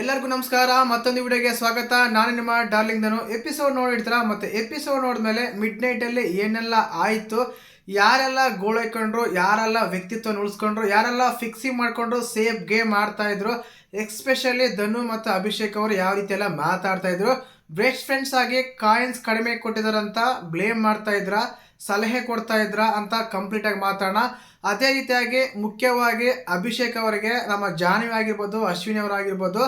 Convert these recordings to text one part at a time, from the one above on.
ಎಲ್ಲರಿಗೂ ನಮಸ್ಕಾರ, ಮತ್ತೊಂದು ವಿಡಿಯೋಗೆ ಸ್ವಾಗತ. ನಾನು ನಿಮ್ಮ ಡಾರ್ಲಿಂಗ್ ಧನು. ಎಪಿಸೋಡ್ ನೋಡಿರ್ತೀರ? ಮತ್ತೆ ಎಪಿಸೋಡ್ ನೋಡಿದ್ಮೇಲೆ ಮಿಡ್ ನೈಟಲ್ಲಿ ಏನೆಲ್ಲ ಆಯಿತು, ಯಾರೆಲ್ಲ ಗೋಳೈಕೊಂಡ್ರು ಯಾರೆಲ್ಲ ವ್ಯಕ್ತಿತ್ವನ ಉಳಿಸ್ಕೊಂಡ್ರು, ಯಾರೆಲ್ಲ ಫಿಕ್ಸಿಂಗ್ ಮಾಡ್ಕೊಂಡ್ರು ಸೇಫ್ ಗೇಮ್ ಆಡ್ತಾಯಿದ್ರು ಎಕ್ಸ್ಪೆಷಲಿ ಧನು ಮತ್ತು ಅಭಿಷೇಕ್ ಅವರು ಯಾವ ರೀತಿ ಎಲ್ಲ ಮಾತಾಡ್ತಾ ಇದ್ರು. ಬೆಸ್ಟ್ ಫ್ರೆಂಡ್ಸ್ ಆಗಿ ಕಾಯಿನ್ಸ್ ಕಡಿಮೆ ಕೊಟ್ಟಿದಾರಂತ ಬ್ಲೇಮ್ ಮಾಡ್ತಾ ಇದ್ರ. ಸಲಹೆ ಕೊಡ್ತಾ ಇದ್ರ ಅಂತ ಕಂಪ್ಲೀಟ್ ಆಗಿ ಮಾತಾಡೋಣ. ಅದೇ ರೀತಿಯಾಗಿ ಮುಖ್ಯವಾಗಿ ಅಭಿಷೇಕ್ ಅವರಿಗೆ ನಮ್ಮ ಜಾನ್ವಿ ಆಗಿರ್ಬೋದು, ಅಶ್ವಿನಿ ಅವರಾಗಿರ್ಬೋದು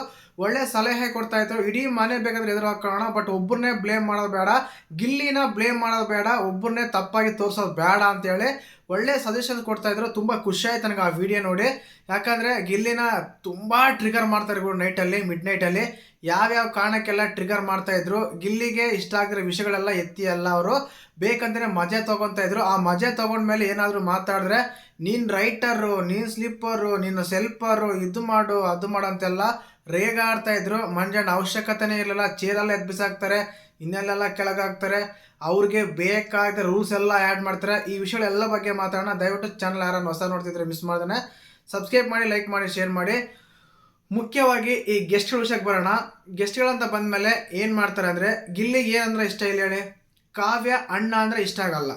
ಒಳ್ಳೆ ಸಲಹೆ ಕೊಡ್ತಾ ಇದ್ರು. ಇಡೀ ಮನೆ ಬೇಕಾದ್ರೆ ಎದುರು ಹಾಕೋಣ ಬಟ್ ಒಬ್ಬರನ್ನೇ ಬ್ಲೇಮ್ ಮಾಡೋದು ಬೇಡ. ಗಿಲ್ಲಿನ ಬ್ಲೇಮ್ ಮಾಡೋದು ಬೇಡ ಒಬ್ಬರನ್ನೇ ತಪ್ಪಾಗಿ ತೋರಿಸೋದು ಬೇಡ ಅಂತೇಳಿ ಒಳ್ಳೆ ಸಜೆಷನ್ ಕೊಡ್ತಾ ಇದ್ರು. ತುಂಬ ಖುಷಿ ಆಯ್ತು ನನಗೆ ಆ ವಿಡಿಯೋ ನೋಡಿ. ಯಾಕಂದರೆ ಗಿಲ್ಲಿನ ತುಂಬ ಟ್ರಿಗರ್ ಮಾಡ್ತಾರೆ ಇವರು ನೈಟಲ್ಲಿ ಮಿಡ್ ನೈಟಲ್ಲಿ ಯಾವ್ಯಾವ ಕಾರಣಕ್ಕೆಲ್ಲ ಟ್ರಿಗರ್ ಮಾಡ್ತಾ ಇದ್ರು. ಗಿಲ್ಲಿಗೆ ಇಷ್ಟ ಆಗಿರೋ ವಿಷಯಗಳೆಲ್ಲ ಎತ್ತಿ ಅಲ್ಲ ಅವರು. ಬೇಕಂತಾನೆ ಮಜೆ ತಗೊಂತ ಇದ್ರು. ಆ ಮಜೆ ತಗೊಂಡ್ಮೇಲೆ ಏನಾದರೂ ಮಾತಾಡಿದ್ರೆ, ನೀನು ರೈಟರು ನೀನು ಸ್ಲಿಪ್ಪರು ನೀನು ಸೆಲ್ಪರು ಇದು ಮಾಡು, ಅದು ಮಾಡು ಅಂತೆಲ್ಲ ರೇಗಾಡ್ತಾ ಇದ್ರು. ಮಂಜಣ್ಣ ಅವಶ್ಯಕತೆನೇ ಇರಲಿಲ್ಲ. ಚೇರಲ್ಲೇ ಎದ್ದು ಬಿಸಾಕ್ತಾರೆ. ಇನ್ನೆಲ್ಲೆಲ್ಲ ಕೆಳಗಾಗ್ತಾರೆ. ಅವ್ರಿಗೆ ಬೇಕಾದ ರೂಲ್ಸ್ ಎಲ್ಲ ಆ್ಯಡ್ ಮಾಡ್ತಾರೆ. ಈ ವಿಷಯಗಳೆಲ್ಲ ಬಗ್ಗೆ ಮಾತಾಡೋಣ. ದಯವಿಟ್ಟು ಚಾನಲ್ ಯಾರನ್ನು ಹೊಸ ನೋಡ್ತಿದ್ರೆ ಮಿಸ್ ಮಾಡ್ದಾನೆ. ಸಬ್ಸ್ಕ್ರೈಬ್ ಮಾಡಿ ಲೈಕ್ ಮಾಡಿ ಶೇರ್ ಮಾಡಿ. ಮುಖ್ಯವಾಗಿ ಈ ಗೆಸ್ಟ್ಗಳ ವಿಷಯಕ್ಕೆ ಬರೋಣ. ಗೆಸ್ಟ್ಗಳಂತ ಬಂದಮೇಲೆ ಏನು ಮಾಡ್ತಾರೆ ಅಂದರೆ, ಗಿಲ್ಲಿಗೆ ಏನಂದ್ರೆ ಇಷ್ಟ ಇಲ್ಲ ಹೇಳಿ? ಕಾವ್ಯ, ಅಣ್ಣ ಅಂದರೆ ಇಷ್ಟ ಆಗಲ್ಲ.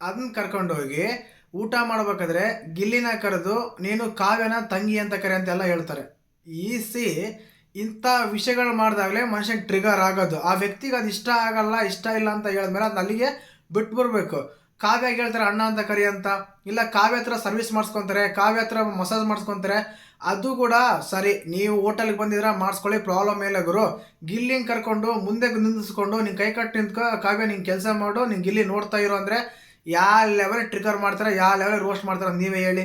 ಅದನ್ನ ಕರ್ಕೊಂಡೋಗಿ ಊಟ ಮಾಡಬೇಕಾದ್ರೆ ಗಿಲ್ಲಿನ ಕರೆದು, ನೀನು ಕಾವ್ಯನ ತಂಗಿ ಅಂತ ಕರೆ ಅಂತೆಲ್ಲ ಹೇಳ್ತಾರೆ. ಈಸಿ ಇಂಥ ವಿಷಯಗಳು ಮಾಡಿದಾಗಲೇ ಮನುಷ್ಯನಿಗೆ ಟ್ರಿಗರ್ ಆಗೋದು. ಆ ವ್ಯಕ್ತಿಗೆ ಅದು ಇಷ್ಟ ಆಗಲ್ಲ, ಇಷ್ಟ ಇಲ್ಲ ಅಂತ ಹೇಳಿದ್ಮೇಲೆ ಅದು ಅಲ್ಲಿಗೆ ಬಿಟ್ಟು ಬರಬೇಕು ಕಾವ್ಯಾಗ ಹೇಳ್ತಾರೆ ಅಣ್ಣ ಅಂತ ಕರಿ ಅಂತ. ಇಲ್ಲ, ಕಾವ್ಯ ಹತ್ರ ಸರ್ವಿಸ್ ಮಾಡಿಸ್ಕೊತಾರೆ, ಕಾವ್ಯ ಹತ್ರ ಮಸಾಜ್ ಮಾಡಿಸ್ಕೊತಾರೆ. ಅದು ಕೂಡ ಸರಿ, ನೀವು ಹೋಟೆಲ್ಗೆ ಬಂದಿದ್ರೆ ಮಾಡಿಸ್ಕೊಳ್ಳಿ ಪ್ರಾಬ್ಲಮ್ ಇಲ್ಲ ಗುರು. ಗಿಲ್ಲಿಂಗ್ ಕರ್ಕೊಂಡು, ಮುಂದೆ ನಿಂದಿಸ್ಕೊಂಡು ನಿಂಗೆ ಕೈ ಕಟ್ಟಿ ನಿಂತ್ಕೊ, ಕಾವ್ಯ ನಿಂಗೆ ಕೆಲಸ ಮಾಡು, ನಿಂಗೆ ಗಿಲ್ಲಿ ನೋಡ್ತಾ ಇರೋ ಅಂದರೆ ಯಾವ ಲೆವೆಲ್ ಟ್ರಿಗರ್ ಮಾಡ್ತಾರೆ ಯಾವ ಲೆವೆಲ್ ರೋಸ್ಟ್ ಮಾಡ್ತಾರೆ, ನೀವೇ ಹೇಳಿ.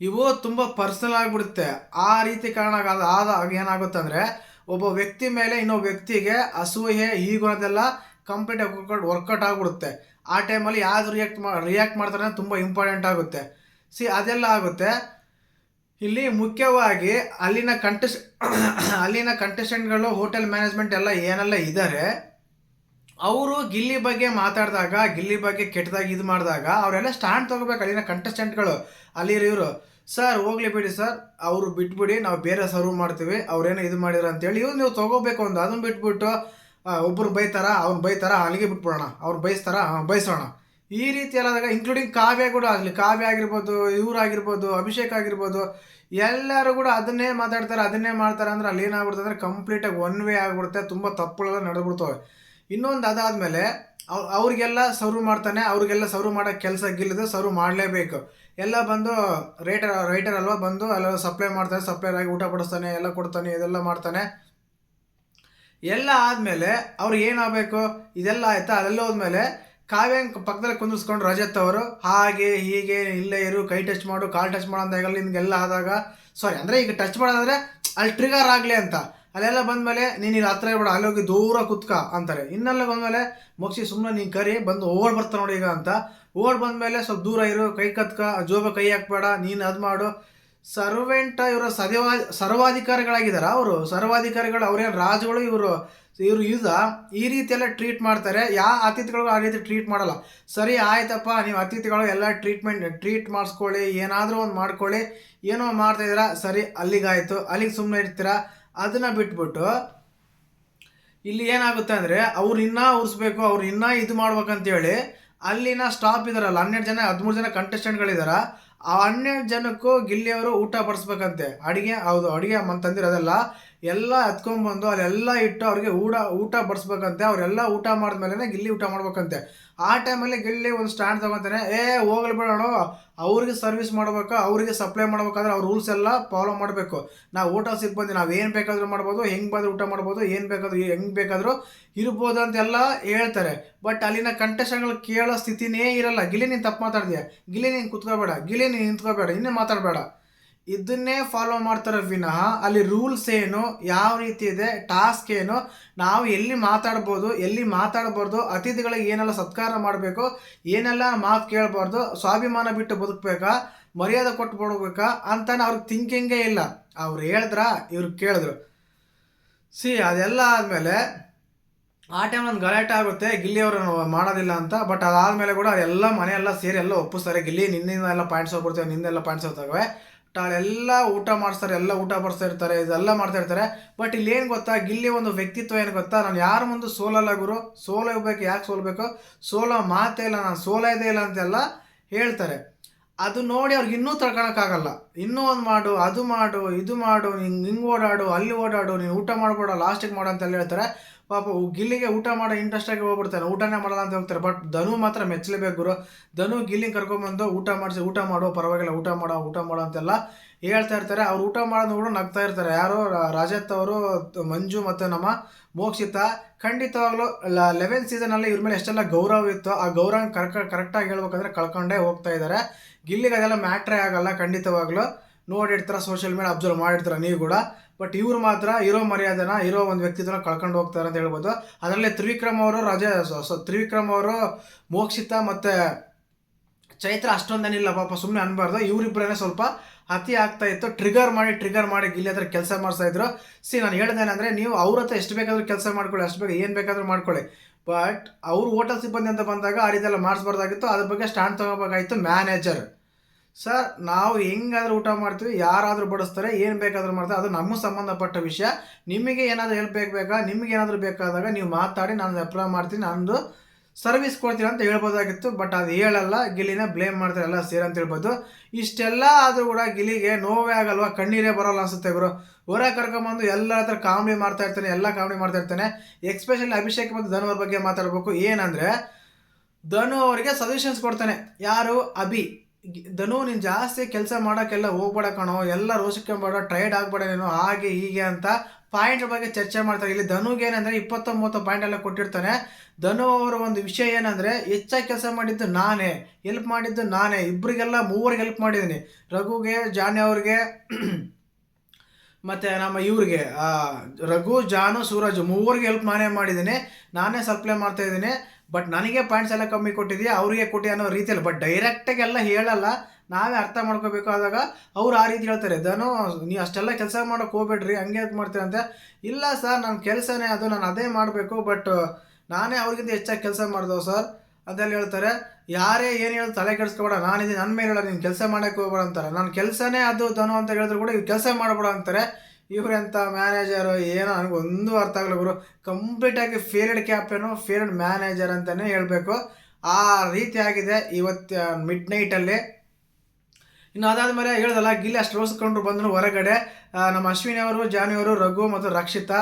ಇವು ತುಂಬ ಪರ್ಸನಲ್ ಆಗಿಬಿಡುತ್ತೆ. ಆ ರೀತಿ ಕಾರಣ ಆದಾಗ ಏನಾಗುತ್ತೆ ಅಂದರೆ ಒಬ್ಬ ವ್ಯಕ್ತಿ ಮೇಲೆ ಇನ್ನೊಬ್ಬ ವ್ಯಕ್ತಿಗೆ ಅಸೂಹೆ ಈಗು complete work out work out ಆಗಿಬಿಡುತ್ತೆ. ಆ ಟೈಮಲ್ಲಿ ಯಾವ್ದು ರಿಯಾಕ್ಟ್ ಮಾ ರಿಯಾಕ್ಟ್ ಮಾಡ್ತಾರೆ ತುಂಬ ಇಂಪಾರ್ಟೆಂಟ್ ಆಗುತ್ತೆ. ಸಿ ಅದೆಲ್ಲ ಆಗುತ್ತೆ. ಇಲ್ಲಿ ಮುಖ್ಯವಾಗಿ ಅಲ್ಲಿನ ಕಂಟೆಸ್ಟ್ ಅಲ್ಲಿನ ಕಂಟೆಸ್ಟೆಂಟ್ಗಳು ಹೋಟೆಲ್ ಮ್ಯಾನೇಜ್ಮೆಂಟ್ ಎಲ್ಲ ಏನೆಲ್ಲ ಇದ್ದಾರೆ ಅವರು ಗಿಲ್ಲಿ ಬಗ್ಗೆ ಮಾತಾಡಿದಾಗ, ಗಿಲ್ಲಿ ಬಗ್ಗೆ ಕೆಟ್ಟದಾಗಿ ಇದು ಮಾಡಿದಾಗ ಅವರೆಲ್ಲ ಸ್ಟ್ಯಾಂಡ್ ತೊಗೋಬೇಕು, ಅಲ್ಲಿನ ಕಂಟೆಸ್ಟೆಂಟ್ಗಳು ಅಲ್ಲಿರೋ ಇವರು ಸರ್ ಹೋಗ್ಲಿ ಬಿಡಿ ಸರ್ ಅವರು ಬಿಟ್ಬಿಡಿ, ನಾವು ಬೇರೆ ಸರ್ವ್ ಮಾಡ್ತೀವಿ. ಅವ್ರೇನೋ ಇದು ಮಾಡಿದ್ರು ಅಂತೇಳಿ ಇವ್ರು ನೀವು ತೊಗೋಬೇಕು ಒಂದು. ಅದನ್ನು ಬಿಟ್ಬಿಟ್ಟು ಒಬ್ಬರು ಬೈತಾರ, ಅವ್ನು ಬೈತಾರ, ಅಲ್ಲಿಗೆ ಬಿಟ್ಬಿಡೋಣ. ಅವ್ರು ಬೈಸ್ತಾರ ಬಯಸೋಣ ಈ ರೀತಿ ಎಲ್ಲದಾಗ ಇನ್ಕ್ಲೂಡಿಂಗ್ ಕಾವ್ಯ ಕೂಡ ಆಗಲಿ, ಕಾವ್ಯ ಆಗಿರ್ಬೋದು ಇವರಾಗಿರ್ಬೋದು ಅಭಿಷೇಕ್ ಆಗಿರ್ಬೋದು, ಎಲ್ಲರೂ ಕೂಡ ಅದನ್ನೇ ಮಾತಾಡ್ತಾರೆ, ಅದನ್ನೇ ಮಾಡ್ತಾರೆ ಅಂದ್ರೆ ಅಲ್ಲಿ ಏನಾಗ್ಬಿಡ್ತಂದ್ರೆ ಕಂಪ್ಲೀಟಾಗಿ ಒನ್ ವೇ ಆಗಿಬಿಡುತ್ತೆ, ತುಂಬ ತಪ್ಪುಗಳೆಲ್ಲ ನಡೆದ್ಬಿಡ್ತವೆ. ಇನ್ನೊಂದು ಅದಾದಮೇಲೆ ಅವ್, ಅವ್ರಿಗೆಲ್ಲ ಸರ್ವ್ ಮಾಡ್ತಾನೆ, ಅವ್ರಿಗೆಲ್ಲ ಸರ್ವ್ ಮಾಡೋ ಕೆಲಸ ಗಿಲ್ಲದೆ ಸರ್ವ್ ಮಾಡಲೇಬೇಕು. ಎಲ್ಲ ಬಂದು ರೈಟರ್ ರೈಟರ್ ಅಲ್ವಾ ಬಂದು ಅಲ್ಲ ಸಪ್ಲೈ ಮಾಡ್ತಾನೆ ಸಪ್ಲೈ ಆಗಿ ಊಟ ಪಡಿಸ್ತಾನೆ ಎಲ್ಲ ಕೊಡ್ತಾನೆ, ಇದೆಲ್ಲ ಮಾಡ್ತಾನೆ. ಎಲ್ಲ ಆದಮೇಲೆ ಅವ್ರಿಗೆ ಏನಾಗಬೇಕು ಇದೆಲ್ಲ ಆಯ್ತಾ? ಅದೆಲ್ಲ ಹೋದ್ಮೇಲೆ ಕಾವ್ಯಾಂಕ ಪಕ್ಕದಲ್ಲಿ ಕುಂದಿಸ್ಕೊಂಡು ರಜತ್ ಅವರು, ಹಾಗೆ ಹೀಗೆ ಇಲ್ಲೇ ಇರು, ಕೈ ಟಚ್ ಮಾಡು, ಕಾಲ್ ಟಚ್ ಮಾಡೋ ಅಂದಾಗಲ್ಲ ನಿಮಗೆಲ್ಲ ಆದಾಗ ಸಾರಿ ಅಂದರೆ ಈಗ ಟಚ್ ಮಾಡೋದಂದ್ರೆ ಅಲ್ಲಿ ಟ್ರಿಗರ್ ಆಗಲಿ ಅಂತ. ಅಲ್ಲೆಲ್ಲ ಬಂದಮೇಲೆ, ನೀನು ಇಲ್ಲಿ ಹತ್ರ ಇರ್ಬೇಡ ಅಲ್ಲಿ ಹೋಗಿ ದೂರ ಕುತ್ಕ ಅಂತಾರೆ. ಇನ್ನೆಲ್ಲ ಬಂದಮೇಲೆ ಮುಗಿಸಿ ಸುಮ್ಮನೆ ನೀನು ಕರಿ, ಬಂದು ಓಡ್ ಬರ್ತಾ ನೋಡಿ ಈಗ ಅಂತ. ಓಡ್ ಬಂದಮೇಲೆ ಸ್ವಲ್ಪ ದೂರ ಇರು, ಕೈ ಕತ್ಕ ಜೋಬ ಕೈ ಹಾಕ್ಬೇಡ, ನೀನು ಅದು ಮಾಡು. ಸರ್ವೆಂಟ ಇವರ ಸದವಾ ಸರ್ವಾಧಿಕಾರಿಗಳಾಗಿದ್ದಾರ ಅವರು. ಸರ್ವಾಧಿಕಾರಿಗಳು, ಅವ್ರೇನು ರಾಜುಗಳು, ಇವರು ಇವರು ಯೂಸ ಈ ರೀತಿ ಎಲ್ಲ ಟ್ರೀಟ್ ಮಾಡ್ತಾರೆ. ಯಾವ ಅತಿಥಿಗಳಿಗೂ ಆ ರೀತಿ ಟ್ರೀಟ್ ಮಾಡಲ್ಲ. ಸರಿ, ಆಯ್ತಪ್ಪ, ನೀವು ಅತಿಥಿಗಳು ಎಲ್ಲ ಟ್ರೀಟ್ಮೆಂಟ್ ಟ್ರೀಟ್ ಮಾಡಿಸ್ಕೊಳ್ಳಿ, ಏನಾದರೂ ಒಂದು ಮಾಡ್ಕೊಳ್ಳಿ. ಏನೋ ಮಾಡ್ತಾ ಮಾಡ್ತಾಯಿದ್ದೀರಾ ಸರಿ, ಅಲ್ಲಿಗಾಯ್ತು. ಅಲ್ಲಿಗೆ ಸುಮ್ಮನೆ ಇರ್ತೀರಾ? ಅದನ್ನು ಬಿಟ್ಬಿಟ್ಟು ಇಲ್ಲಿ ಏನಾಗುತ್ತೆ ಅಂದರೆ ಅವ್ರು ಇನ್ನೂ ಉರಿಸ್ಬೇಕು, ಅವ್ರು ಇನ್ನೂ ಇದು ಮಾಡ್ಬೇಕಂತೇಳಿ ಅಲ್ಲಿನ ಸ್ಟಾಪ್ ಇದಾರಲ್ಲ, ಹನ್ನೆರಡು ಜನ, ಹದಿಮೂರು ಜನ ಕಂಟೆಸ್ಟೆಂಟ್ಗಳಿದಾರ ಆ ಹನ್ನೆರಡು ಜನಕ್ಕೂ ಗಿಲ್ಲಿಯವರು ಊಟ ಬಡಿಸ್ಬೇಕಂತೆ. ಅಡಿಗೆ, ಹೌದು, ಅಡುಗೆ ಮನ್ ಎಲ್ಲ ಎತ್ಕೊಂಡ್ಬಂದು ಅಲ್ಲೆಲ್ಲ ಇಟ್ಟು ಅವ್ರಿಗೆ ಊಟ ಊಟ ಬಡಿಸ್ಬೇಕಂತೆ. ಅವರೆಲ್ಲ ಊಟ ಮಾಡಿದ್ಮೇಲೆ ಗಿಲ್ಲಿ ಊಟ ಮಾಡ್ಬೇಕಂತೆ. ಆ ಟೈಮಲ್ಲಿ ಗಿಲ್ಲಿ ಒಂದು ಸ್ಟ್ಯಾಂಡ್ ತಗೊಂತಾನೆ, ಏ, ಹೋಗ್ಲಿ ಬಿಡೋಣ ಅವ್ರಿಗೆ ಸರ್ವಿಸ್ ಮಾಡ್ಬೇಕು, ಅವ್ರಿಗೆ ಸಪ್ಲೈ ಮಾಡ್ಬೇಕಾದ್ರೆ ಅವ್ರ ರೂಲ್ಸ್ ಎಲ್ಲ ಫಾಲೋ ಮಾಡಬೇಕು. ನಾವು ಊಟ ಸಿಗ್ಬಂದು ನಾವು ಏನು ಬೇಕಾದರೂ ಮಾಡ್ಬೋದು, ಹೆಂಗೆ ಬಂದರೆ ಊಟ ಮಾಡ್ಬೋದು, ಏನು ಬೇಕಾದರೂ, ಹೆಂಗೆ ಬೇಕಾದರೂ ಇರ್ಬೋದು ಅಂತೆಲ್ಲ ಹೇಳ್ತಾರೆ. ಬಟ್ ಅಲ್ಲಿನ ಕಂಟೆಸ್ಟೆಂಟ್ಗಳು ಕೇಳೋ ಸ್ಥಿತಿನೇ ಇರಲ್ಲ. ಗಿಲಿ ನೀನು ತಪ್ಪು ಮಾತಾಡ್ತೀಯ ಗಿಲಿ ನೀನು ಕುತ್ಕೋಬೇಡ. ಗಿಲಿ ನೀನು ನಿಂತ್ಕೋಬೇಡ. ಇನ್ನೇ ಮಾತಾಡಬೇಡ. ಇದನ್ನೇ ಫಾಲೋ ಮಾಡ್ತಾರೆ ವಿನಃ ಅಲ್ಲಿ ರೂಲ್ಸ್ ಏನು, ಯಾವ ರೀತಿ ಇದೆ ಟಾಸ್ಕ್ ಏನು, ನಾವು ಎಲ್ಲಿ ಮಾತಾಡ್ಬೋದು, ಎಲ್ಲಿ ಮಾತಾಡಬಾರ್ದು, ಅತಿಥಿಗಳಿಗೆ ಏನೆಲ್ಲ ಸತ್ಕಾರ ಮಾಡಬೇಕು, ಏನೆಲ್ಲ ಮಾತು ಕೇಳಬಾರ್ದು, ಸ್ವಾಭಿಮಾನ ಬಿಟ್ಟು ಬದುಕಬೇಕಾ, ಮರ್ಯಾದೆ ಕೊಟ್ಟು ಬಿಡ್ಬೇಕಾ ಅಂತಾನೆ ಅವ್ರಿಗೆ ಥಿಂಕಿಂಗೇ ಇಲ್ಲ. ಅವ್ರು ಹೇಳಿದ್ರ, ಇವ್ರು ಕೇಳಿದ್ರು. ಸಿ ಅದೆಲ್ಲ ಆದಮೇಲೆ ಆ ಟೈಮ್ ಒಂದು ಗಲಾಟೆ ಆಗುತ್ತೆ, ಗಿಲ್ಲಿ ಅವರು ಮಾಡೋದಿಲ್ಲ ಅಂತ ಬಟ್ ಅದಾದಮೇಲೆ ಕೂಡ ಅದೆಲ್ಲ ಮನೆಯೆಲ್ಲ ಸೇರಿ ಎಲ್ಲ ಒಪ್ಪಿಸ್ತಾರೆ. ಗಿಲ್ಲಿ, ನಿನ್ನಿಂದ ಎಲ್ಲ ಪಾಯಿಂಟ್ಸ್ ಹೋಗ್ಬಿಡ್ತೇವೆ, ನಿಂದೆಲ್ಲ ಪಾಯಿಂಟ್ಸ್ ಹೋಗ್ತವೆ. ಎಲ್ಲ ಊಟ ಮಾಡಿಸ್ತಾರೆ, ಎಲ್ಲ ಊಟ ಬಡಿಸ್ತಾ ಇರ್ತಾರೆ, ಇದೆಲ್ಲ ಮಾಡ್ತಾ ಇರ್ತಾರೆ. ಬಟ್ ಇಲ್ಲಿ ಏನು ಗೊತ್ತಾ? ಗಿಲ್ಲಿ ಒಂದು ವ್ಯಕ್ತಿತ್ವ ಏನು ಗೊತ್ತಾ? ನಾನು ಯಾರ ಮುಂದೆ ಸೋಲಲ್ಲ ಗುರು? ಸೋಲೋಗ್ಬೇಕು, ಯಾಕೆ ಸೋಲ್ಬೇಕು? ಸೋಲೋ ಮಾತೇ ಇಲ್ಲ, ನಾನು ಸೋಲೋದೇ ಇಲ್ಲ ಅಂತೆಲ್ಲ ಹೇಳ್ತಾರೆ. ಅದು ನೋಡಿ ಅವ್ರಿಗೆ ಇನ್ನೂ ತಡ್ಕೊಳಕ್ಕಾಗಲ್ಲ. ಇನ್ನೂ ಒಂದು ಮಾಡು, ಅದು ಮಾಡು, ಇದು ಮಾಡು ಹಿಂಗೆ ಹಿಂಗೆ ಓಡಾಡು, ಅಲ್ಲಿ ಓಡಾಡು, ನೀನು ಊಟ ಮಾಡ್ಬೇಡ ಲಾಸ್ಟಿಗೆ ಮಾಡು ಅಂತ ಹೇಳ್ತಾರೆ. ಪಾಪ ಗಿಲ್ಲಿಗೆ ಊಟ ಮಾಡೋ ಇಂಟ್ರೆಸ್ಟ್ ಆಗಿ ಹೋಗ್ಬಿಡ್ತಾನೆ ಊಟನೇ ಮಾಡಲ್ಲ ಅಂತ ಹೋಗ್ತಾರೆ. ಬಟ್ ಧನು ಮಾತ್ರ ಮೆಚ್ಚಲೇಬೇಕು ಗುರು. ಧನು ಗಿಲ್ಲಿಗೆ ಕರ್ಕೊಂಬಂದು ಊಟ ಮಾಡಿಸಿ, ಊಟ ಮಾಡೋ, ಪರವಾಗಿಲ್ಲ, ಊಟ ಮಾಡೋ ಊಟ ಮಾಡೋ ಅಂತೆಲ್ಲ ಹೇಳ್ತಾ ಇರ್ತಾರೆ, ಅವ್ರು ಊಟ ಮಾಡೋದು ಕೂಡ ನಗ್ತಾ ಇರ್ತಾರೆ. ಯಾರು ರಾಜತ್ ಅವರು, ಮಂಜು ಮತ್ತು ನಮ್ಮ ಮೋಕ್ಷಿತ, ಖಂಡಿತವಾಗ್ಲೂ ಲೆವೆನ್ ಸೀಸನಲ್ಲಿ ಇವ್ರ ಮೇಲೆ ಎಷ್ಟೆಲ್ಲ ಗೌರವ ಇತ್ತು, ಆ ಗೌರವ ಕರೆಕ್ಟ್ ಕರೆಕ್ಟಾಗಿ ಹೇಳ್ಬೇಕಂದ್ರೆ ಕಳ್ಕೊಂಡೇ ಹೋಗ್ತಾ ಇದ್ದಾರೆ ಗಿಲ್ಲಿಗೆ ಅದೆಲ್ಲ ಮ್ಯಾಟ್ರೇ ಆಗಲ್ಲ, ಖಂಡಿತವಾಗ್ಲೂ. ನೋಡಿರ್ತಾರೆ ಸೋಷಿಯಲ್ ಮೀಡಿಯಾ ಅಬ್ಸರ್ವ್ ಮಾಡಿರ್ತಾರೆ ನೀವು ಕೂಡ. ಬಟ್ ಇವ್ರು ಮಾತ್ರ ಇರೋ ಮರ್ಯಾದೆನ, ಇರೋ ಒಂದು ವ್ಯಕ್ತಿತ್ವನ ಕಳ್ಕೊಂಡು ಹೋಗ್ತಾರೆ ಅಂತ ಹೇಳ್ಬೋದು. ಅದರಲ್ಲಿ ತ್ರಿವಿಕ್ರಮ್ ಅವರು ರಾಜ ತ್ರಿವಿಕ್ರಮ್ ಅವರು ಮೋಕ್ಷಿತ ಮತ್ತು ಚೈತ್ರ ಅಷ್ಟೊಂದೇನಿಲ್ಲ ಪಾಪ ಸುಮ್ಮನೆ ಅನ್ಬಾರ್ದು. ಇವರಿಬ್ಬರೇ ಸ್ವಲ್ಪ ಅತಿ ಆಗ್ತಾ ಇತ್ತು. ಟ್ರಿಗರ್ ಮಾಡಿ ಟ್ರಿಗರ್ ಮಾಡಿ ಗಿಲ್ಲಿ ಹತ್ರ ಕೆಲಸ ಮಾಡಿಸ್ತಾ ಇದ್ರು. ಸಿ, ನಾನು ಹೇಳ್ದೇನೆಂದ್ರೆ ನೀವು ಅವ್ರ ಹತ್ರ ಎಷ್ಟು ಬೇಕಾದರೂ ಕೆಲಸ ಮಾಡ್ಕೊಳ್ಳಿ, ಅಷ್ಟು ಬೇಗ ಏನು ಬೇಕಾದರೂ ಮಾಡ್ಕೊಳ್ಳಿ. ಬಟ್ ಅವ್ರು ಹೋಟೆಲ್ ಸಿಬ್ಬಂದಿ ಅಂತ ಬಂದಾಗ ಆ ರೀತಿಯೆಲ್ಲ ಮಾಡಿಸ್ಬಾರ್ದಾಗಿತ್ತು. ಅದ್ರ ಬಗ್ಗೆ ಸ್ಟ್ಯಾಂಡ್ ತಗೋಬೇಕಾಗಿತ್ತು ಮ್ಯಾನೇಜರ್ ಸರ್ ನಾವು ಹೆಂಗಾದ್ರೂ ಊಟ ಮಾಡ್ತೀವಿ, ಯಾರಾದರೂ ಬಡಿಸ್ತಾರೆ, ಏನು ಬೇಕಾದರೂ ಮಾಡ್ತಾರೆ, ಅದು ನಮಗೆ ಸಂಬಂಧಪಟ್ಟ ವಿಷಯ. ನಿಮಗೆ ಏನಾದರೂ ಹೆಲ್ಪ್ ಬೇಕಾ ನಿಮಗೆ ಏನಾದರೂ ಬೇಕಾದಾಗ ನೀವು ಮಾತಾಡಿ ನಾನು ಅಪ್ಲೈ ಮಾಡ್ತೀನಿ, ನಂದು ಸರ್ವಿಸ್ ಕೊಡ್ತೀನಿ ಅಂತ ಹೇಳ್ಬೋದಾಗಿತ್ತು ಬಟ್ ಅದು ಹೇಳಲ್ಲ. ಗಿಲಿನ ಬ್ಲೇಮ್ ಮಾಡ್ತಾರೆ, ಎಲ್ಲ ಸೇರಿ ಅಂತ ಹೇಳ್ಬೋದು. ಇಷ್ಟೆಲ್ಲ ಆದರೂ ಕೂಡ ಗಿಲಿಗೆ ನೋವೇ ಆಗಲ್ವಾ? ಕಣ್ಣೀರೇ ಬರೋಲ್ಲ ಅನ್ಸುತ್ತೆ ಇವರು ಹೊರ ಕರ್ಕೊಂಬಂದು ಎಲ್ಲ ಹತ್ರ ಕಾಮಿಡಿ ಮಾಡ್ತಾ ಇರ್ತಾನೆ, ಎಲ್ಲ ಕಾಮಿಡಿ ಮಾಡ್ತಾ ಇರ್ತಾನೆ. ಎಕ್ಸ್ಪೆಷಲಿ ಅಭಿಷೇಕ್ ಮತ್ತು ಧನು ಅವ್ರ ಬಗ್ಗೆ ಮಾತಾಡಬೇಕು. ಏನಂದರೆ, ಧನು ಅವರಿಗೆ ಸಜೆಷನ್ಸ್ ಕೊಡ್ತಾನೆ. ಯಾರು? ಅಭಿ. ಧನು, ನೀನು ಜಾಸ್ತಿ ಕೆಲಸ ಮಾಡೋಕ್ಕೆಲ್ಲ ಹೋಗ್ಬೇಡ ಕಣೋ. ಎಲ್ಲ ರೋಷಕ್ಕೊಂಬೇಡ ಟ್ರೈಡ್ ಆಗ್ಬೇಡ ನೀನು, ಹಾಗೆ ಹೀಗೆ ಅಂತ ಪಾಯಿಂಟ್ ಬಗ್ಗೆ ಚರ್ಚೆ ಮಾಡ್ತಾರೆ. ಇಲ್ಲಿ ಧನುಗೆ ಏನಂದ್ರೆ ಇಪ್ಪತ್ತೊಂಬತ್ತು ಪಾಯಿಂಟ್ ಎಲ್ಲ ಕೊಟ್ಟಿರ್ತಾನೆ ಧನು ಅವರ ಒಂದು ವಿಷಯ ಏನಂದ್ರೆ, ಹೆಚ್ಚಾಗಿ ಕೆಲಸ ಮಾಡಿದ್ದು ನಾನೇ ಹೆಲ್ಪ್ ಮಾಡಿದ್ದು ನಾನೇ ಇಬ್ಬರಿಗೆಲ್ಲ ಮೂವರಿಗೆ ಹೆಲ್ಪ್ ಮಾಡಿದ್ದೀನಿ. ರಘುಗೆ ಜಾನೆ ಅವ್ರಿಗೆ, ಮತ್ತು ನಮ್ಮ ಇವ್ರಿಗೆ ರಘು, ಜಾನು, ಸೂರಜ್ ಮೂವರಿಗೆ ಹೆಲ್ಪ್ ನಾನೇ ಮಾಡಿದ್ದೀನಿ. ನಾನೇ ಸಪ್ಲೈ ಮಾಡ್ತಾ ಇದ್ದೀನಿ. ಬಟ್ ನನಗೆ ಪಾಯಿಂಟ್ಸ್ ಎಲ್ಲ ಕಮ್ಮಿ ಕೊಟ್ಟಿದೆಯಾ ಅವರಿಗೆ ಕೊಟ್ಟಿ ಅನ್ನೋ ರೀತಿಯಲ್ಲಿ ಬಟ್ ಡೈರೆಕ್ಟಾಗಿ ಎಲ್ಲ ಹೇಳಲ್ಲ. ನಾವೇ ಅರ್ಥ ಮಾಡ್ಕೋಬೇಕು ಆದಾಗ ಅವ್ರು ಆ ರೀತಿ ಹೇಳ್ತಾರೆ, ಧನು, ನೀವು ಅಷ್ಟೆಲ್ಲ ಕೆಲಸ ಮಾಡೋಕೆ ಹೋಗ್ಬೇಡ್ರಿ, ಹಂಗೆ ಯಾಕೆ ಮಾಡ್ತೀರ ಅಂತ ಇಲ್ಲ ಸರ್ ನನ್ನ ಕೆಲಸನೇ ಅದು, ನಾನು ಅದೇ ಮಾಡಬೇಕು ಬಟ್ ನಾನೇ ಅವ್ರಿಗಿಂತ ಹೆಚ್ಚಾಗಿ ಕೆಲಸ ಮಾಡಿದೆವು ಸರ್. ಅದೆಲ್ಲ ಹೇಳ್ತಾರೆ, ಯಾರೇ ಏನು ಹೇಳಿ ತಲೆ ಕೆಡಿಸ್ಕೊಬೇಡ, ನಾನಿದ್ದೀನಿ ನನ್ನ ಮೇಲೆ ಹೇಳೋ ನೀನು ಕೆಲಸ ಮಾಡೋಕ್ಕೆ ಹೋಗ್ಬೇಡ ಅಂತಾರೆ. ನನ್ನ ಕೆಲಸನೇ ಅದು, ಧನು ಅಂತ ಹೇಳಿದ್ರು ಕೂಡ ಇವ್ರು ಕೆಲಸ ಮಾಡಬೇಡ ಅಂತಾರೆ. ಇವರೆಂಥ ಮ್ಯಾನೇಜರು ಏನೋ ನನಗೆ ಒಂದು ಅರ್ಥ ಆಗಲ್ಲ ಗುರು. ಕಂಪ್ಲೀಟಾಗಿ ಫೇಲ್ಡ್ ಕ್ಯಾಪ್ಟನು ಫೇಲ್ಡ್ ಮ್ಯಾನೇಜರ್ ಅಂತಲೇ ಹೇಳಬೇಕು. ಆ ರೀತಿ ಆಗಿದೆ ಇವತ್ತು ಮಿಡ್ ನೈಟಲ್ಲಿ ಇನ್ನು ಅದಾದಮೇಲೆ ಹೇಳ್ದಲ್ಲ ಗಿಲ್ಲಿ ಅಷ್ಟು ರೋಸ್ಕೊಂಡು ಬಂದ್ರು ಹೊರಗಡೆ. ನಮ್ಮ ಅಶ್ವಿನಿ ಅವರು ಜಾನಿ ಅವರು, ರಘು ಮತ್ತು ರಕ್ಷಿತಾ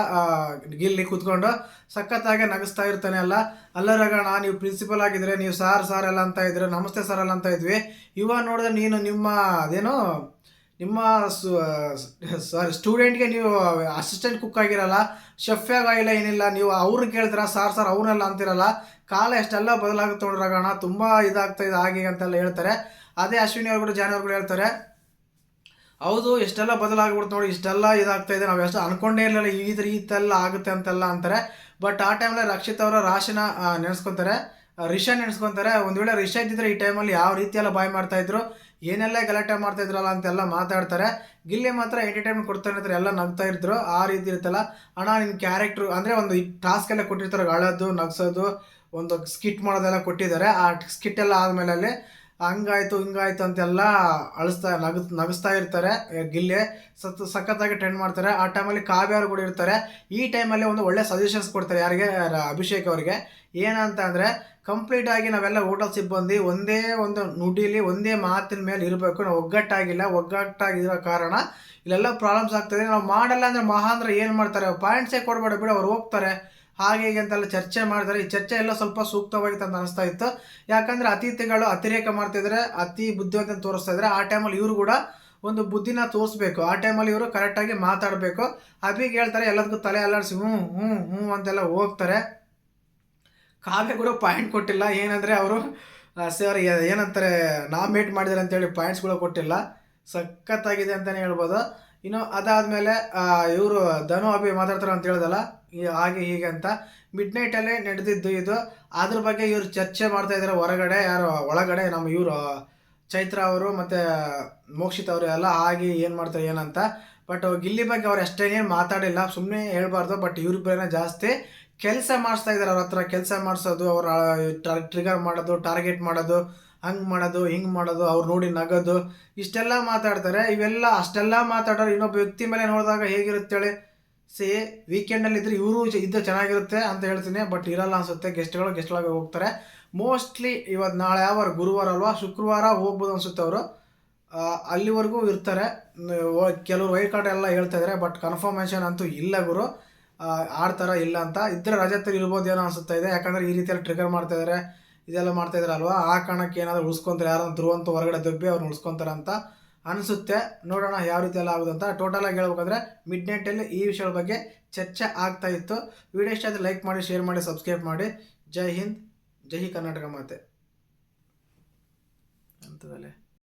ಗಿಲ್ಲಿ ಕೂತ್ಕೊಂಡು ಸಖತ್ತಾಗಿ ನಗಿಸ್ತಾ ಇರ್ತಾನೆ ಅಲ್ಲ. ಅಲ್ಲ ರಗಣ ನೀವು ಪ್ರಿನ್ಸಿಪಲ್ ಆಗಿದ್ರೆ, ನೀವು ಸಾರ್ ಸಾರ್ ಎಲ್ಲ ಅಂತ ಇದ್ರೆ, ನಮಸ್ತೆ ಸರ್ ಎಲ್ಲ ಅಂತ ಇದ್ವಿ. ಇವಾಗ ನೋಡಿದ್ರೆ ನೀನು ನಿಮ್ಮ ಅದೇನು, ನಿಮ್ಮ ಸಾರಿ ಸ್ಟೂಡೆಂಟ್ಗೆ ನೀವು ಅಸಿಸ್ಟೆಂಟ್ ಕುಕ್ ಆಗಿರಲ್ಲ. ಶೆಫ್ ಆಗಿಲ್ಲ, ಏನಿಲ್ಲ. ನೀವು ಅವ್ರನ್ನ ಕೇಳ್ತೀರ ಸಾರ್ ಸರ್ ಅವ್ರನ್ನೆಲ್ಲ ಅಂತಿರಲ್ಲ. ಕಾಲ ಎಷ್ಟೆಲ್ಲ ಬದಲಾಗುತ್ತೆ ನೋಡ್ರಗಣ ರಗಣ ತುಂಬ ಇದಾಗ್ತಾ ಇದೆ ಹೀಗೆ ಅಂತೆಲ್ಲ ಹೇಳ್ತಾರೆ. ಅದೇ ಅಶ್ವಿನಿ ಅವ್ರು ಕೂಡ ಜಾನುವಾರುಗಳು ಹೇಳ್ತಾರೆ. ಹೌದು ಎಷ್ಟೆಲ್ಲ ಬದಲಾಗ್ಬಿಡ್ತು ನೋಡಿ, ಇಷ್ಟೆಲ್ಲ ಇದಾಗ್ತಾ ಇದೆ. ನಾವು ಎಷ್ಟು ಅನ್ಕೊಂಡೇ ಇರಲಿಲ್ಲ, ಈ ರೀತಿ ಈ ಎಲ್ಲ ಆಗುತ್ತೆ ಅಂತೆಲ್ಲ ಅಂತಾರೆ. ಬಟ್ ಆ ಟೈಮಲ್ಲಿ ರಕ್ಷಿತ್ ಅವರ ರಾಶಿನ ನೆನೆಸ್ಕೊತಾರೆ. ರಿಷಾ ನೆನೆಸ್ಕೊತಾರೆ. ಒಂದು ವೇಳೆ ರಿಷಾ ಇದ್ದಿದ್ರೆ ಈ ಟೈಮಲ್ಲಿ ಯಾವ ರೀತಿಯೆಲ್ಲ ಬಾಯ್ ಮಾಡ್ತಾ ಇದ್ರು, ಏನೆಲ್ಲ ಗಲಾಟೆ ಮಾಡ್ತಾ ಇದ್ರಲ್ಲ ಅಂತೆಲ್ಲ ಮಾತಾಡ್ತಾರೆ. ಗಿಲ್ಲಿ ಮಾತ್ರ ಎಂಟರ್ಟೈನ್ಮೆಂಟ್ ಕೊಡ್ತಾನೆ ಇರ್ತಾರೆ ಎಲ್ಲ ನಗ್ತಾ ಇದ್ರು. ಆ ರೀತಿ ಇರುತ್ತಲ್ಲ. ಅಣ್ಣ ನಿಮ್ಮ ಕ್ಯಾರೆಕ್ಟ್ರು ಅಂದರೆ ಒಂದು ಟಾಸ್ಕ್ ಎಲ್ಲ ಕೊಟ್ಟಿರ್ತಾರೆ, ಅಳೋದು, ನಗ್ಸೋದು, ಒಂದು ಸ್ಕಿಟ್ ಮಾಡೋದೆಲ್ಲ ಕೊಟ್ಟಿದ್ದಾರೆ. ಆ ಸ್ಕಿಟ್ ಎಲ್ಲ ಆದಮೇಲೆ ಅಲ್ಲಿ ಹಂಗಾಯ್ತು, ಹಿಂಗಾಯ್ತು ಅಂತೆಲ್ಲ ಅಳಿಸ್ತಾ ನಗ, ನಗಿಸ್ತಾ ಇರ್ತಾರೆ. ಗಿಲ್ಲೆ ಸತ್ತು ಸತ್, ಸಖತ್ತಾಗಿ ಟ್ರೆಂಡ್ ಮಾಡ್ತಾರೆ. ಆ ಟೈಮಲ್ಲಿ ಕಾವ್ಯಾರು ಕೂಡ ಇರ್ತಾರೆ. ಈ ಟೈಮಲ್ಲಿ ಒಂದು ಒಳ್ಳೆ ಸಜೆಷನ್ಸ್ ಕೊಡ್ತಾರೆ ಯಾರಿಗೆ? ಅಭಿಷೇಕ್ ಅವರಿಗೆ. ಏನಂತ ಅಂದರೆ ಕಂಪ್ಲೀಟ್ ಆಗಿ ನಾವೆಲ್ಲ ಹೋಟೆಲ್ ಸಿಬ್ಬಂದಿ ಒಂದೇ ಒಂದು ನುಡಿಲಿ, ಒಂದೇ ಮಾತಿನ ಮೇಲೆ ಇರಬೇಕು. ನಾವು ಒಗ್ಗಟ್ಟಾಗಿಲ್ಲ. ಒಗ್ಗಟ್ಟಾಗಿರೋ ಕಾರಣ ಇಲ್ಲೆಲ್ಲ ಪ್ರಾಬ್ಲಮ್ಸ್ ಆಗ್ತದೆ ನಾವು ಮಾಡಲ್ಲ ಅಂದರೆ ಮಹಾಂದ್ರ ಏನು ಮಾಡ್ತಾರೆ? ಪಾಯಿಂಟ್ಸೇ ಕೊಡಬೇಡ ಬಿಡು. ಅವ್ರು ಹೋಗ್ತಾರೆ. ಹಾಗೆ ಹೀಗೆ ಅಂತೆಲ್ಲ ಚರ್ಚೆ ಮಾಡ್ತಾರೆ ಈ ಚರ್ಚೆ ಎಲ್ಲ ಸ್ವಲ್ಪ ಸೂಕ್ತವಾಗಿತ್ತು ಅಂತ ಅನಿಸ್ತಾ ಇತ್ತು. ಯಾಕಂದ್ರೆ ಅತಿಥಿಗಳು ಅತಿರೇಕ ಮಾಡ್ತಿದ್ರೆ ಅತಿ ಬುದ್ಧಿವಂತ ತೋರಿಸ್ತಾ ಇದ್ರೆ, ಆ ಟೈಮಲ್ಲಿ ಇವರು ಕೂಡ ಒಂದು ಬುದ್ಧಿನ ತೋರಿಸ್ಬೇಕು. ಆ ಟೈಮಲ್ಲಿ ಇವರು ಕರೆಕ್ಟಾಗಿ ಮಾತಾಡಬೇಕು. ಅಭಿಗೆ ಹೇಳ್ತಾರೆ, ಎಲ್ಲದಕ್ಕೂ ತಲೆ ಅಲ್ಲಾಡಿಸಿ ಹ್ಞೂ ಹ್ಞೂ ಹ್ಞೂ ಅಂತೆಲ್ಲ ಹೋಗ್ತಾರೆ. ಕಾವ್ಯ ಕೂಡ ಪಾಯಿಂಟ್ ಕೊಟ್ಟಿಲ್ಲ. ಏನಂದರೆ ಅವರು ಸರ್ ಏನಂತಾರೆ ನಾಮಿನೇಟ್ ಮಾಡಿದ್ದಾರೆ ಅಂತೇಳಿ ಪಾಯಿಂಟ್ಸ್ಗಳು ಕೊಟ್ಟಿಲ್ಲ. ಸಖತ್ತಾಗಿದೆ ಅಂತಲೇ ಹೇಳ್ಬೋದು. ಇನ್ನು ಅದಾದಮೇಲೆ ಇವರು ಧನು ಅಭಿ ಮಾತಾಡ್ತಾರೆ ಅಂತ ಹೇಳ್ದಲ್ಲ ಹಾಗೆ ಹೀಗೆ ಅಂತ. ಮಿಡ್ ನೈಟಲ್ಲೇ ನಡೆದಿದ್ದು ಇದು. ಅದ್ರ ಬಗ್ಗೆ ಇವರು ಚರ್ಚೆ ಮಾಡ್ತಾ ಇದ್ದಾರೆ ಹೊರಗಡೆ, ಯಾರು ಒಳಗಡೆ, ನಮ್ಮ ಇವರು, ಚೈತ್ರ ಅವರು ಮತ್ತು ಮೋಕ್ಷಿತ್ ಅವರು ಎಲ್ಲ ಆಗಿ ಏನು ಮಾಡ್ತಾರೆ ಏನಂತ ಬಟ್ ಗಿಲ್ಲಿ ಬಗ್ಗೆ ಅವ್ರು ಅಷ್ಟೇನೇನು ಮಾತಾಡಿಲ್ಲ. ಸುಮ್ಮನೆ ಹೇಳ್ಬಾರ್ದು ಬಟ್ ಇವ್ರಿಬ್ಬರನ್ನ ಜಾಸ್ತಿ ಕೆಲಸ ಮಾಡಿಸ್ತಾ ಇದ್ದಾರೆ ಅವ್ರ ಹತ್ರ. ಕೆಲಸ ಮಾಡಿಸೋದು, ಅವ್ರ ಟ್ರಿಗರ್ ಮಾಡೋದು ಟಾರ್ಗೆಟ್ ಮಾಡೋದು ಹಂಗೆ ಮಾಡೋದು, ಹಿಂಗೆ ಮಾಡೋದು, ಅವ್ರು ನೋಡಿ ನಗೋದು, ಇಷ್ಟೆಲ್ಲ ಮಾತಾಡ್ತಾರೆ. ಇವೆಲ್ಲ ಅಷ್ಟೆಲ್ಲ ಮಾತಾಡೋರು ಇನ್ನೊಬ್ಬ ವ್ಯಕ್ತಿ ಮೇಲೆ ನೋಡಿದಾಗ ಹೇಗಿರುತ್ತೇಳಿ ಸಿ ವೀಕೆಂಡಲ್ಲಿ ಇದ್ರೆ ಇವರು ಇದ್ದು ಚೆನ್ನಾಗಿರುತ್ತೆ ಅಂತ ಹೇಳ್ತೀನಿ ಬಟ್ ಇರಲ್ಲ ಅನ್ಸುತ್ತೆ. ಗೆಸ್ಟ್ಗಳು ಗೆಸ್ಟ್ಗಳಾಗಿ ಹೋಗ್ತಾರೆ. ಮೋಸ್ಟ್ಲಿ ಇವತ್ತು ನಾಳೆ ಯಾವ ಗುರುವಾರ ಅಲ್ವಾ? ಶುಕ್ರವಾರ ಹೋಗ್ಬೋದು ಅನ್ಸುತ್ತೆ ಅವರು. ಅಲ್ಲಿವರೆಗೂ ಇರ್ತಾರೆ. ಕೆಲವರು ವೈಟ್ ಕಾರ್ಡ್ ಎಲ್ಲ ಹೇಳ್ತಾ ಇದ್ದಾರೆ ಬಟ್ ಕನ್ಫರ್ಮೇಷನ್ ಅಂತೂ ಇಲ್ಲ ಗುರು. ಆಡ್ತಾರ ಇಲ್ಲ ಅಂತ. ಇದ್ರೆ ರಜೆ ಇರ್ಬೋದೇನೋ ಅನ್ಸುತ್ತಾ ಇದೆ. ಯಾಕಂದ್ರೆ ಈ ರೀತಿಯಲ್ಲಿ ಟ್ರಿಗರ್ ಮಾಡ್ತಾ ಇದ್ದಾರೆ ಇದೆಲ್ಲ ಮಾಡ್ತಾ ಇದ್ರಲ್ವಾ ಆ ಕಾರಣಕ್ಕೆ ಏನಾದರೂ ಉಳಿಸ್ಕೊಂತಾರೆ ಯಾರು ಧ್ರುವಂತ ಹೊರಗಡೆ ದಬ್ಬಿ ಅವ್ರು ಉಳಿಸ್ಕೊಂತಾರೆ ಅಂತ ಅನಿಸುತ್ತೆ. ನೋಡೋಣ ಯಾವ ರೀತಿ ಎಲ್ಲ ಆಗುದಂತ ಅಂತ ಟೋಟಲ್ ಆಗಿ ಹೇಳ್ಬೇಕಂದ್ರೆ ಮಿಡ್ ನೈಟಲ್ಲಿ ಈ ವಿಷಯದ ಬಗ್ಗೆ ಚರ್ಚೆ ಆಗ್ತಾ ಇತ್ತು. ವಿಡಿಯೋ ಇಷ್ಟ ಆದರೆ ಲೈಕ್ ಮಾಡಿ ಶೇರ್ ಮಾಡಿ ಸಬ್ಸ್ಕ್ರೈಬ್ ಮಾಡಿ. ಜೈ ಹಿಂದ್, ಜೈ ಕರ್ನಾಟಕ ಮಾತೆ. ಅಂತದಲ್ಲೇ